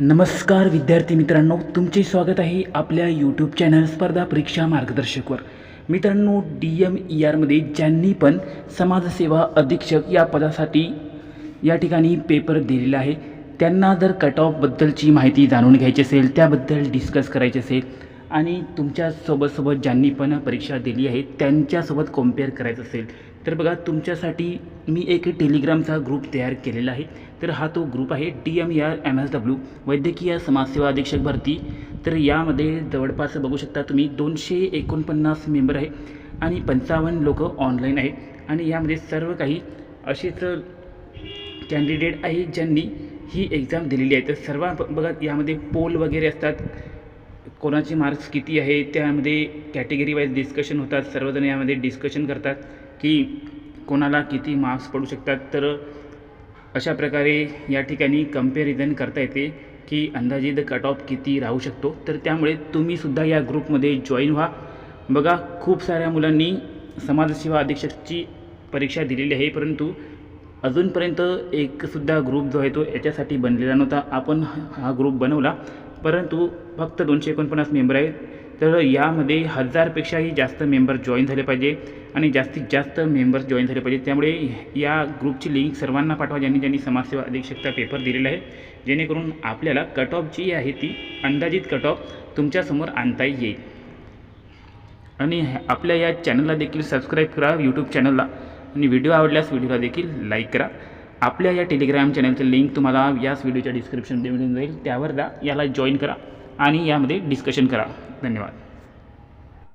नमस्कार विद्यार्थी मित्रांनो तुमचे स्वागत आहे आपल्या यूट्यूब चॅनल स्पर्धा परीक्षा मार्गदर्शकवर. मित्रांनो डी एम ई आरमध्ये ज्यांनी पण समाजसेवा अधीक्षक या पदासाठी या ठिकाणी पेपर दिलेला आहे त्यांना जर कट ऑफबद्दलची माहिती जाणून घ्यायची असेल त्याबद्दल डिस्कस करायची असेल आणि तुमच्यासोबतसोबत ज्यांनी पण परीक्षा दिली आहे त्यांच्यासोबत कंपेअर करायचं असेल तर बघा तुमच्यासाठी मी एक टेलिग्रामचा ग्रुप तयार केलेला आहे. तर हा तो ग्रुप आहे D M R M S W वैद्यकीय समाजसेवा अधीक्षक भरती. तर यामध्ये जवळपास बघू शकता तुम्ही दोनशे एकोणपन्नास मेंबर आहे आणि पंचावन्न लोक ऑनलाईन आहे आणि यामध्ये सर्व काही असेच कॅन्डिडेट आहे ज्यांनी ही एक्झाम दिलेली आहे. तर सर्व बघा यामध्ये पोल वगैरे असतात. कोणाचे मार्क्स किती आहे त्यामध्ये कॅटेगरी वाईज डिस्कशन होतात. सर्वजण यामध्ये डिस्कशन करतात की कोणाला किती मार्क्स पडू शकतात. तर अशा प्रकारे या ठिकाणी कंपॅरिझन करता येते की अंदाजित कट ऑफ किती राहू शकतो. तर त्यामुळे तुम्हीसुद्धा या ग्रुपमध्ये जॉईन व्हा. बघा खूप साऱ्या मुलांनी समाजसेवा अधीक्षकची परीक्षा दिलेली आहे परंतु अजूनपर्यंत एकसुद्धा ग्रुप जो आहे तो याच्यासाठी बनलेला नव्हता. आपण हा ग्रुप बनवला. परंतु फक्त दोनशे एकोणपन्नास मेंबर आहेत. तर यामध्ये हजारपेक्षाही जास्त मेंबर जॉईन झाले पाहिजे आणि जास्तीत जास्त मेंबर्स जॉईन झाले पाहिजे. त्यामुळे या ग्रुपची लिंक सर्वांना पाठवा ज्यांनी ज्यांनी समाजसेवा अधीक्षकचा पेपर दिलेला आहे. जेणेकरून आपल्याला कट ऑफ जी आहे ती अंदाजित कट ऑफ तुमच्यासमोर आणता येईल. आणि ह्या- आपल्या या चॅनलला देखील सबस्क्राईब करा यूट्यूब चॅनलला आणि व्हिडिओ आवडल्यास व्हिडिओला देखील लाईक करा. आपल्या या टेलिग्राम चॅनलचं लिंक तुम्हाला याच व्हिडिओच्या डिस्क्रिप्शनमध्ये मिळून जाईल. त्यावर जा याला जॉईन करा आणि यामध्ये डिस्कशन करा. धन्यवाद.